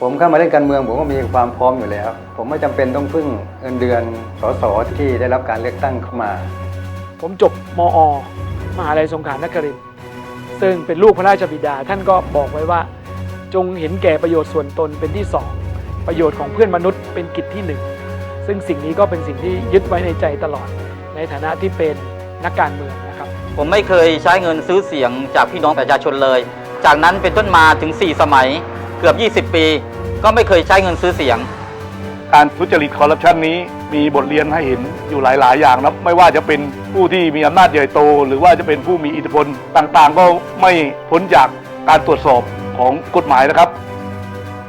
ผมเข้ามาเล่นการเมืองผมก็มีความพร้อมอยู่แล้ว ผมไม่จำเป็นต้องพึ่งเงินเดือนสสที่ได้รับการเลือกตั้งเข้ามา ผมจบมอ มหาลัยสงขลานครินทร์ซึ่งเป็นลูกพระราชบิดา ท่านก็บอกไว้ว่า จงเห็นแก่ประโยชน์ส่วนตนเป็นที่สองประโยชน์ของเพื่อนมนุษย์เป็นกิจที่หนึ่งซึ่งสิ่งนี้ก็เป็นสิ่งที่ยึดไว้ในใจตลอด ในฐานะที่เป็นนักการเมืองนะครับ ผมไม่เคยใช้เงินซื้อเสียงจากพี่น้องประชาชนเลย จากนั้นเป็นต้นมาถึง 4 สมัย เกือบ 20 ปี ก็ไม่เคยใช้เงินซื้อเสียง การทุจริตคอร์รัปชันนี้มีบทเรียนให้เห็นอยู่หลาย ๆ อย่างนะไม่ว่าจะเป็นผู้ที่มีอำนาจใหญ่โต หรือว่าจะเป็นผู้มีอิทธิพลต่าง ๆ ก็ไม่พ้นจากการตรวจสอบของกฎหมายนะครับ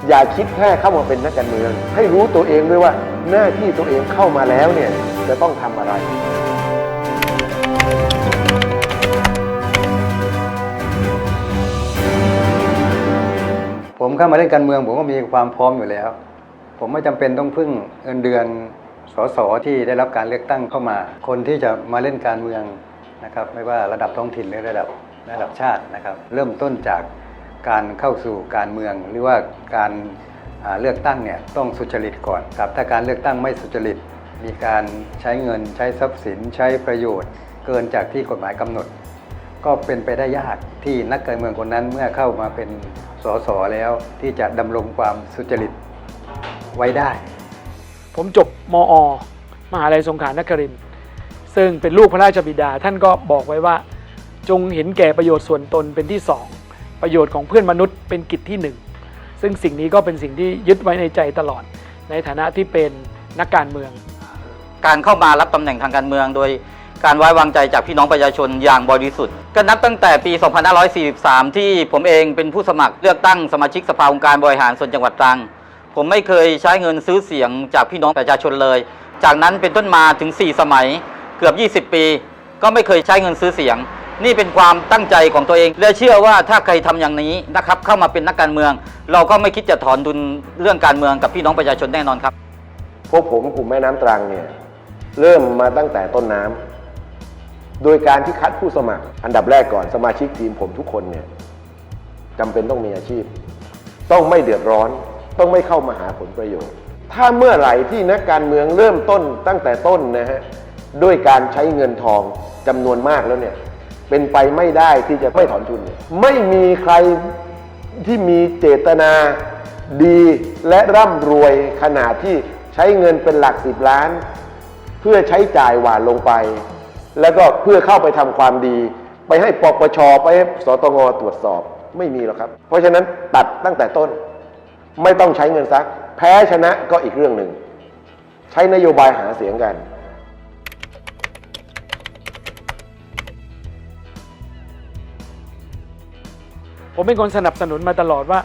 อย่าคิดแค่เข้ามาเป็นนักการเมือง ให้รู้ตัวเองด้วยว่าหน้าที่ตัวเองเข้ามาแล้วเนี่ยจะต้องทำอะไร ผมเข้ามาเล่นการเมือง ผมก็มีความพร้อมอยู่แล้ว ผมไม่จำเป็นต้องพึ่งเงินเดือนสสที่ได้รับการเลือกตั้งเข้ามา คนที่จะมาเล่นการเมืองนะครับ ไม่ว่าระดับท้องถิ่นหรือระดับระดับชาตินะครับ เริ่มต้นจากการเข้าสู่การเมือง หรือว่าการเลือกตั้งเนี่ยต้องสุจริตก่อนครับ ถ้าการเลือกตั้งไม่สุจริต มีการใช้เงินใช้ทรัพย์สินใช้ประโยชน์ เกินจากที่กฎหมายกำหนด ก็เป็นไปได้ยากที่นักการเมืองคนนั้นเมื่อเข้ามาเป็น สสแล้วที่จะดำรงความสุจริตไว้ได้ ผมจบมอ มหาลัยสงขลานครินทร์ซึ่งเป็นลูกพระราชบิดา ท่านก็บอกไว้ว่า จงเห็นแก่ประโยชน์ส่วนตนเป็นที่สองประโยชน์ของเพื่อนมนุษย์เป็นกิจที่หนึ่งซึ่งสิ่งนี้ก็เป็นสิ่งที่ยึดไว้ในใจตลอด ในฐานะที่เป็นนักการเมือง การเข้ามารับตำแหน่งทางการเมืองโดย การไว้วางใจจากพี่น้องประชาชนอย่างบริสุทธิ์ ก็นับตั้งแต่ปี 2543 ที่ผมเองเป็นผู้สมัครเลือกตั้งสมาชิกสภาองค์การบริหารส่วนจังหวัดตรัง ผมไม่เคยใช้เงินซื้อเสียงจากพี่น้องประชาชนเลย จากนั้นเป็นต้นมาถึง 4 สมัยเกือบ 20 ปี ก็ไม่เคยใช้เงินซื้อเสียง นี่เป็นความตั้งใจของตัวเอง และเชื่อว่าถ้าใครทำอย่างนี้นะครับเข้ามาเป็นนักการเมือง เราก็ไม่คิดจะถอนดุลเรื่องการเมืองกับพี่น้องประชาชนแน่นอนครับพวกผมกลุ่มแม่น้ำตรังเนี่ยเริ่มมาตั้งแต่ต้นน้ำ โดยการที่คัดผู้สมัคร อันดับแรกก่อนสมาชิกทีมผมทุกคนเนี่ยจำเป็นต้องมีอาชีพ ต้องไม่เดือดร้อน ต้องไม่เข้ามาหาผลประโยชน์ ถ้าเมื่อไหร่ที่นักการเมืองเริ่มต้นตั้งแต่ต้นนะฮะด้วยการใช้เงินทองจำนวนมากแล้วเนี่ยเป็นไปไม่ได้ที่จะไม่ถอนทุนนไม่มีใครที่มีเจตนาดีและร่ำรวยขนาดที่ใช้เงินเป็นหลักสิบล้าน เพื่อใช้จ่ายหวานลงไป แล้วก็เพื่อเข้าไปทำความดี ไปให้ปปชไปให้สตงตรวจสอบไม่มีหรอกครับ เพราะฉะนั้นตัดตั้งแต่ต้น ไม่ต้องใช้เงินซัก แพ้ชนะก็อีกเรื่องหนึ่ง ใช้นโยบายหาเสียงกันผมเป็นคนสนับสนุนมาตลอดว่า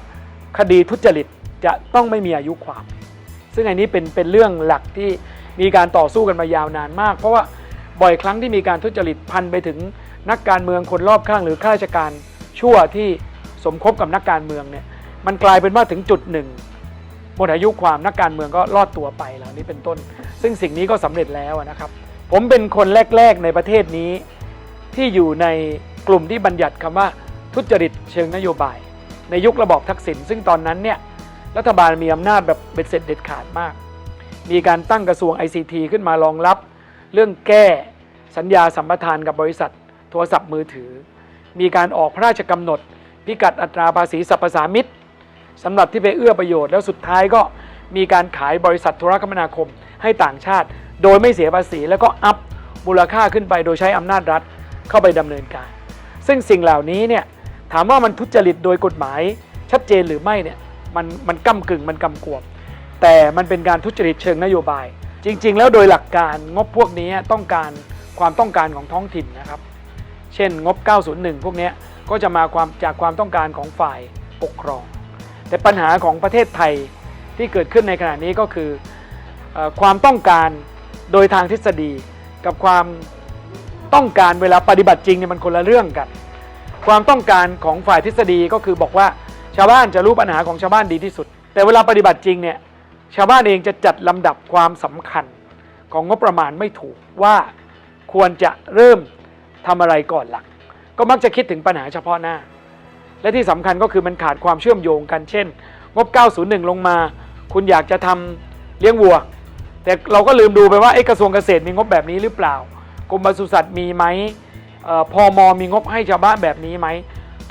คดีทุจริตจะต้องไม่มีอายุความ ซึ่งอันนี้เป็นเป็นเรื่องหลักที่มีการต่อสู้กันมายาวนานมาก เพราะว่า บ่อยครั้งที่มีการทุจริตพันไปถึงนักการเมืองคนรอบข้างหรือข้าราชการชั่วที่สมคบกับนักการเมืองเนี่ยมันกลายเป็นว่าถึงจุดหนึ่งหมดอายุความนักการเมืองก็รอดตัวไปแล้วนี่เป็นต้น ซึ่งสิ่งนี้ก็สำเร็จแล้วนะครับ ผมเป็นคนแรก ๆในประเทศนี้ ที่อยู่ในกลุ่มที่บัญญัติคำว่าทุจริตเชิงนโยบาย ในยุคระบอบทักษิณซึ่งตอนนั้นเนี่ยรัฐบาลมีอำนาจแบบเบ็ดเสร็จเด็ดขาดมาก มีการตั้งกระทรวง ICT ขึ้นมารองรับ เรื่องแก้สัญญาสัมปทานกับบริษัท โทรศัพท์มือถือ มีการออกพระราชกำหนด พิกัดอัตราภาษีสรรพสามิตสำหรับที่ไปเอื้อประโยชน์แล้วสุดท้ายก็มีการขายบริษัทโทรคมนาคมให้ต่างชาติ โดยไม่เสียภาษี แล้วก็อัพมูลค่าขึ้นไปโดยใช้อำนาจรัฐเข้าไปดำเนินการ ซึ่งสิ่งเหล่านี้เนี่ยถามว่ามันทุจริตโดยกฎหมาย ชัดเจนหรือไม่เนี่ยมันมันก้ากึ่งมันกำกวมแต่มันเป็นการทุจริตเชิงนโยบาย จริง ๆ แล้วโดยหลักการงบพวกนี้ต้องการความต้องการของท้องถิ่นนะครับ เช่นงบ 901 พวกนี้ก็จะมาความจากความต้องการของฝ่ายปกครอง แต่ปัญหาของประเทศไทยที่เกิดขึ้นในขณะนี้ก็คือเออความต้องการโดยทางทฤษฎี กับความต้องการเวลาปฏิบัติจริงเนี่ยมันคนละเรื่องกัน ความต้องการของฝ่ายทฤษฎีก็คือบอกว่าชาวบ้านจะรู้ปัญหาของชาวบ้านดีที่สุด แต่เวลาปฏิบัติจริงเนี่ย ชาวบ้านเองจะจัดลำดับความสำคัญของงบประมาณไม่ถูกว่าควรจะเริ่มทำอะไรก่อนหลัก ก็มักจะคิดถึงปัญหาเฉพาะหน้า และที่สำคัญก็คือมันขาดความเชื่อมโยงกันเช่น งบ 901 ลงมา คุณอยากจะทำเลี้ยงวัว แต่เราก็ลืมดูไปว่าเอกระทรวงเกษตรมีงบแบบนี้หรือเปล่ากรมปศุสัตว์มีไหมเอ่อพอมมีงบให้ชาวบ้านแบบนี้ไหม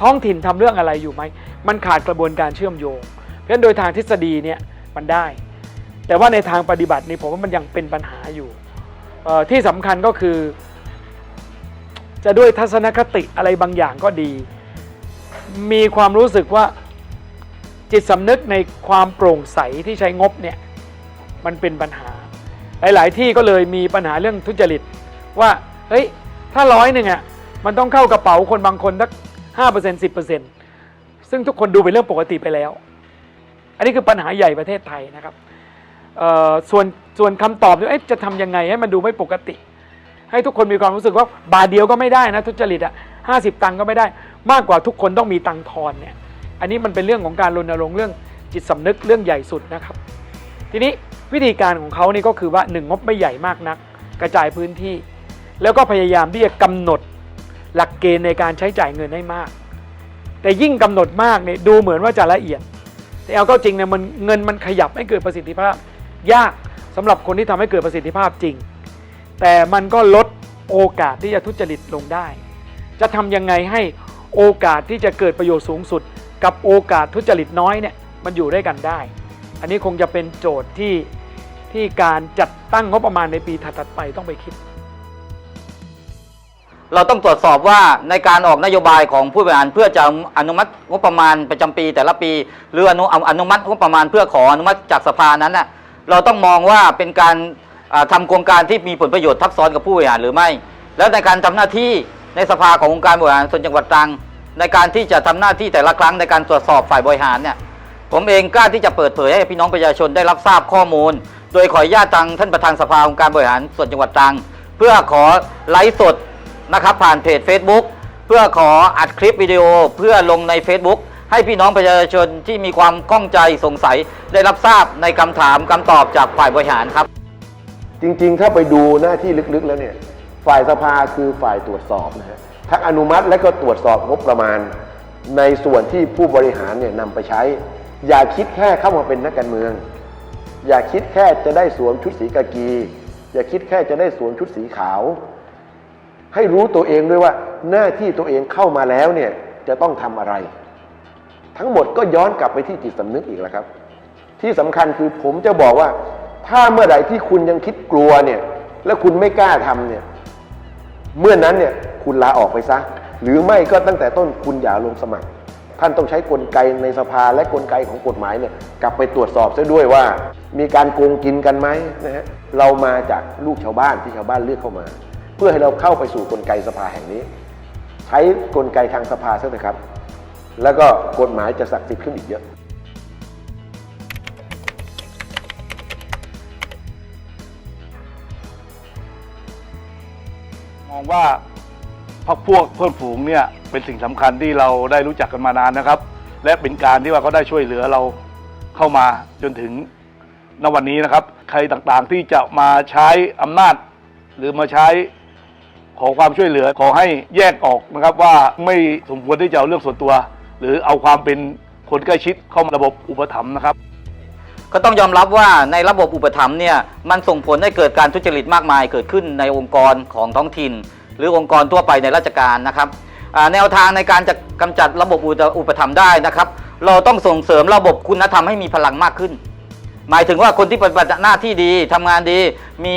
ท้องถิ่นทำเรื่องอะไรอยู่ไหม มันขาดกระบวนการเชื่อมโยง เพราะฉะนั้นโดยทางทฤษฎีเนี่ยมันได้ แต่ว่าในทางปฏิบัตินี่ผมว่ามันยังเป็นปัญหาอยู่ที่สำคัญก็คือ จะด้วยทัศนคติอะไรบางอย่างก็ดี มีความรู้สึกว่าจิตสำนึกในความโปร่งใสที่ใช้งบเนี่ยมันเป็นปัญหา หลาย ๆ ที่ก็เลยมีปัญหาเรื่องทุจริต ว่าเฮ้ยถ้าร้อยหนึ่งอะมันต้องเข้ากระเป๋าคนบางคนสักห้าเปอร์เซ็นต์สิบเปอร์เซ็นต์ซึ่งทุกคนดูเป็นเรื่องปกติไปแล้ว อันนี้คือปัญหาใหญ่ประเทศไทยนะครับ ส่วนส่วนคำตอบเนี่ยจะทำยังไงให้มันดูไม่ปกติ ให้ทุกคนมีความรู้สึกว่าบาทเดียวก็ไม่ได้นะทุจริตอะห้าสิบตังก็ไม่ได้ มากกว่าทุกคนต้องมีตังทอนเนี่ยอันนี้มันเป็นเรื่องของการรณรงค์เรื่องจิตสำนึกเรื่องใหญ่สุดนะครับ ทีนี้วิธีการของเขานี่ก็คือว่าหนึ่งงบไม่ใหญ่มากนัก กระจายพื้นที่ แล้วก็พยายามที่จะกำหนดหลักเกณฑ์ในการใช้จ่ายเงินให้มาก แต่ยิ่งกำหนดมากเนี่ยดูเหมือนว่าจะละเอียด แต่เอาเข้าจริงเนี่ยมันเงินมันขยับให้เกิดประสิทธิภาพ ยากสำหรับคนที่ทำให้เกิดประสิทธิภาพจริง แต่มันก็ลดโอกาสที่จะทุจริตลงได้ จะทำยังไงให้โอกาสที่จะเกิดประโยชน์สูงสุด กับโอกาสทุจริตน้อยเนี่ยมันอยู่ด้วยกันได้ อันนี้คงจะเป็นโจทย์ที่ที่การจัดตั้งงบประมาณในปีถัดๆไปต้องไปคิด เราต้องตรวจสอบว่าในการออกนโยบายของผู้บริหารเพื่อจะอนุมัติงบประมาณประจำปีแต่ละปี หรืออนุอนุมัติงบประมาณเพื่อขออนุมัติจากสภานั้นน่ะ เราต้องมองว่าเป็นการอ่าทำโครงการที่มีผลประโยชน์ทับซ้อนกับผู้บริหารหรือไม่ แล้วในการทำหน้าที่ในสภาขององค์การบริหารส่วนจังหวัดตรัง ในการที่จะทำหน้าที่แต่ละครั้งในการตรวจสอบฝ่ายบริหารเนี่ยผมเองกล้าที่จะเปิดเผยให้พี่น้องประชาชนได้รับทราบข้อมูล โดยขออนุญาตทางท่านประธานสภาองค์การบริหารส่วนจังหวัดตรัง เพื่อขอไลฟ์สดนะครับผ่านเพจ Facebook เพื่อขออัดคลิปวิดีโอเพื่อลงใน Facebook ให้พี่น้องประชาชนที่มีความข้องใจสงสัยได้รับทราบในคำถามคำตอบจากฝ่ายบริหารครับ จริงๆ ถ้าไปดูหน้าที่ลึกๆแล้วเนี่ย ฝ่ายสภาคือฝ่ายตรวจสอบนะฮะทั้งอนุมัติและก็ตรวจสอบงบประมาณ ในส่วนที่ผู้บริหารเนี่ยนำไปใช้ อย่าคิดแค่เข้ามาเป็นนักการเมือง อย่าคิดแค่จะได้สวมชุดสีกากี อย่าคิดแค่จะได้สวมชุดสีขาว ให้รู้ตัวเองด้วยว่าหน้าที่ตัวเองเข้ามาแล้วเนี่ยจะต้องทำอะไร ทั้งหมดก็ย้อนกลับไปที่จิตสำนึกอีกแล้วครับ ที่สำคัญคือผมจะบอกว่า ถ้าเมื่อไหร่ที่คุณยังคิดกลัวเนี่ย แล้วคุณไม่กล้าทำเนี่ย เมื่อนั้นเนี่ยคุณลาออกไปซะ หรือไม่ก็ตั้งแต่ต้นคุณอย่าลงสมัคร ท่านต้องใช้กลไกในสภาและกลไกของกฎหมายเนี่ยกลับไปตรวจสอบซะด้วยว่า มีการโกงกินกันไหมนะฮะเรามาจากลูกชาวบ้านที่ชาวบ้านเลือกเข้ามา เพื่อให้เราเข้าไปสู่กลไกสภาแห่งนี้ ใช้กลไกทางสภาซะเถอะครับ แล้วก็กฎหมายจะศักดิ์สิทธิ์ขึ้นอีกเยอะมองว่าพักพวกเพื่อนฝูงเนี่ยเป็นสิ่งสำคัญที่เราได้รู้จักกันมานานนะครับ และเป็นการที่ว่าเขาได้ช่วยเหลือเราเข้ามาจนถึงณวันนี้นะครับ ใครต่างๆที่จะมาใช้อำนาจ หรือมาใช้ขอความช่วยเหลือขอให้แยกออกนะครับว่าไม่สมควรที่จะเอาเรื่องส่วนตัว หรือเอาความเป็นคนใกล้ชิดเข้ามาระบบอุปถัมภ์นะครับ ก็ต้องยอมรับว่าในระบบอุปถัมภ์เนี่ยมันส่งผลให้เกิดการทุจริตมากมายเกิดขึ้นในองค์กรของท้องถิ่น หรือองค์กรทั่วไปในราชการนะครับแนวทางในการจะกำจัดระบบอุปถัมภ์ได้นะครับ เราต้องส่งเสริมระบบคุณธรรมให้มีพลังมากขึ้น หมายถึงว่าคนที่ปฏิบัติหน้าที่ดีทำงานดีมี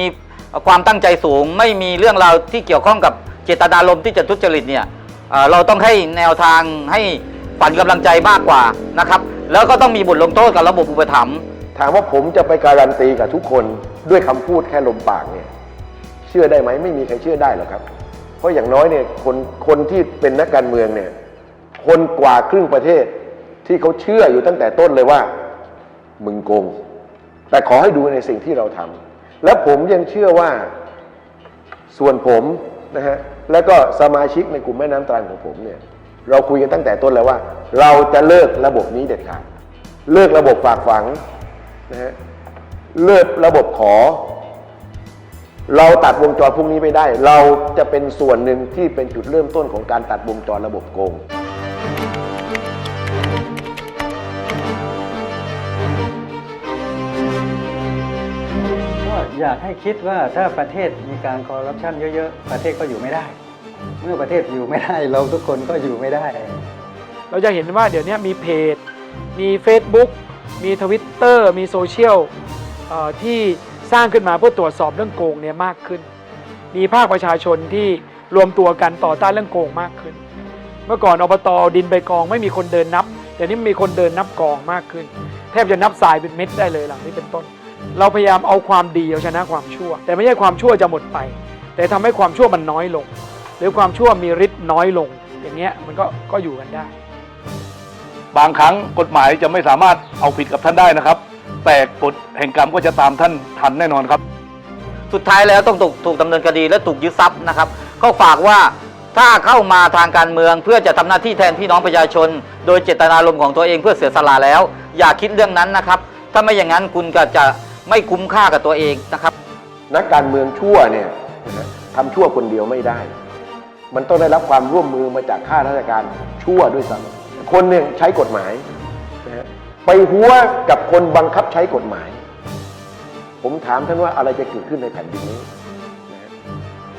ความตั้งใจสูง ไม่มีเรื่องราวที่เกี่ยวข้องกับเจตนารมณ์ที่จะทุจริตเนี่ยเราต้องให้แนวทางให้ ฝันกำลังใจมากกว่านะครับ แล้วก็ต้องมีบทลงโทษกับระบบอุปถัมภ์ถามว่าผมจะไปการันตีกับทุกคนด้วยคำพูดแค่ลมปากเนี่ยเชื่อได้ไหมไม่มีใครเชื่อได้หรอกครับ เพราะอย่างน้อยเนี่ยคนคนที่เป็นนักการเมืองเนี่ยคนกว่าครึ่งประเทศที่เขาเชื่ออยู่ตั้งแต่ต้นเลยว่า มึงโกง แต่ขอให้ดูในสิ่งที่เราทำและผมยังเชื่อว่าส่วนผมนะฮะแล้วก็สมาชิกในกลุ่มแม่น้ำตรังของผมเนี่ย เราคุยกันตั้งแต่ต้นแล้วว่า เราจะเลิกระบบนี้เด็ดขาดเลิกระบบฝากฝังนะฮะเลิกระบบขอ เราตัดวงจรพวกนี้ไม่ได้ เราจะเป็นส่วนหนึ่งที่เป็นจุดเริ่มต้นของการตัดวงจรระบบโกงอยากให้คิดว่าถ้าประเทศมีการคอร์รัปชันเยอะ ๆ ประเทศก็อยู่ไม่ได้ เมื่อประเทศอยู่ไม่ได้เราทุกคนก็อยู่ไม่ได้ เราจะเห็นว่าเดี๋ยวนี้มีเพจ มี Facebook มีทวิตเตอร์มีโซเชียลที่สร้างขึ้นมาเพื่อตรวจสอบเรื่องโกงเนี่ยมากขึ้น มีภาคประชาชนที่รวมตัวกันต่อต้านเรื่องโกงมากขึ้น เมื่อก่อนอบตอดินไปกองไม่มีคนเดินนับเดี๋ยวนี้มีคนเดินนับกองมากขึ้น แทบจะนับทรายเป็นเม็ดได้เลยหลังนี้เป็นต้น เราพยายามเอาความดีเอาชนะความชั่ว แต่ไม่ใช่ความชั่วจะหมดไป แต่ทำให้ความชั่วมันน้อยลง รือความชั่วมีฤทธิ์น้อยลง อย่างเงี้ยมันก็ก็อยู่กันได้ บางครั้งกฎหมายจะไม่สามารถเอาผิดกับท่านได้นะครับ แต่กฎแห่งกรรมก็จะตามท่านทันแน่นอนครับ สุดท้ายแล้วต้องถูกถูกดำเนินคดีและถูกยึดทรัพย์นะครับ ก็ฝากว่าถ้าเข้ามาทางการเมืองเพื่อจะทำหน้าที่แทนพี่น้องประชาชน โดยเจตนารมณ์ของตัวเองเพื่อเสียสละแล้ว อย่าคิดเรื่องนั้นนะครับ ถ้าไม่อย่างนั้นคุณก็จะไม่คุ้มค่ากับตัวเองนะครับ นักการเมืองชั่วเนี่ยนะฮะทำชั่วคนเดียวไม่ได้ มันต้องได้รับความร่วมมือมาจากข้าราชการชั่วด้วยซ้ำคนหนึ่งใช้กฎหมายนะฮะไปหัวกับคนบังคับใช้กฎหมาย ผมถามท่านว่าอะไรจะเกิดขึ้นในแผ่นดินนี้นะฮะ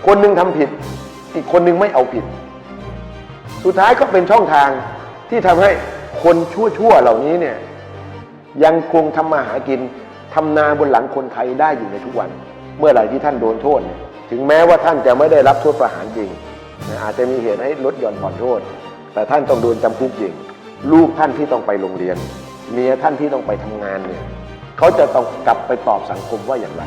คนหนึ่งทำผิด อีกคนหนึ่งไม่เอาผิด สุดท้ายก็เป็นช่องทางที่ทำให้คนชั่วๆเหล่านี้เนี่ยยังคงทำมาหากินทำนาบนหลังคนไทยได้อยู่ในทุกวัน เมื่อไหร่ที่ท่านโดนโทษเนี่ยถึงแม้ว่าท่านจะไม่ได้รับโทษประหารจริง อาจจะมีเหตุให้ลดหย่อนผ่อนโทษ แต่ท่านต้องโดนจำคุกจริงลูกท่านที่ต้องไปโรงเรียน เมียท่านที่ต้องไปทำงานเนี่ยเขาจะต้องกลับไปตอบสังคมว่าอย่างไร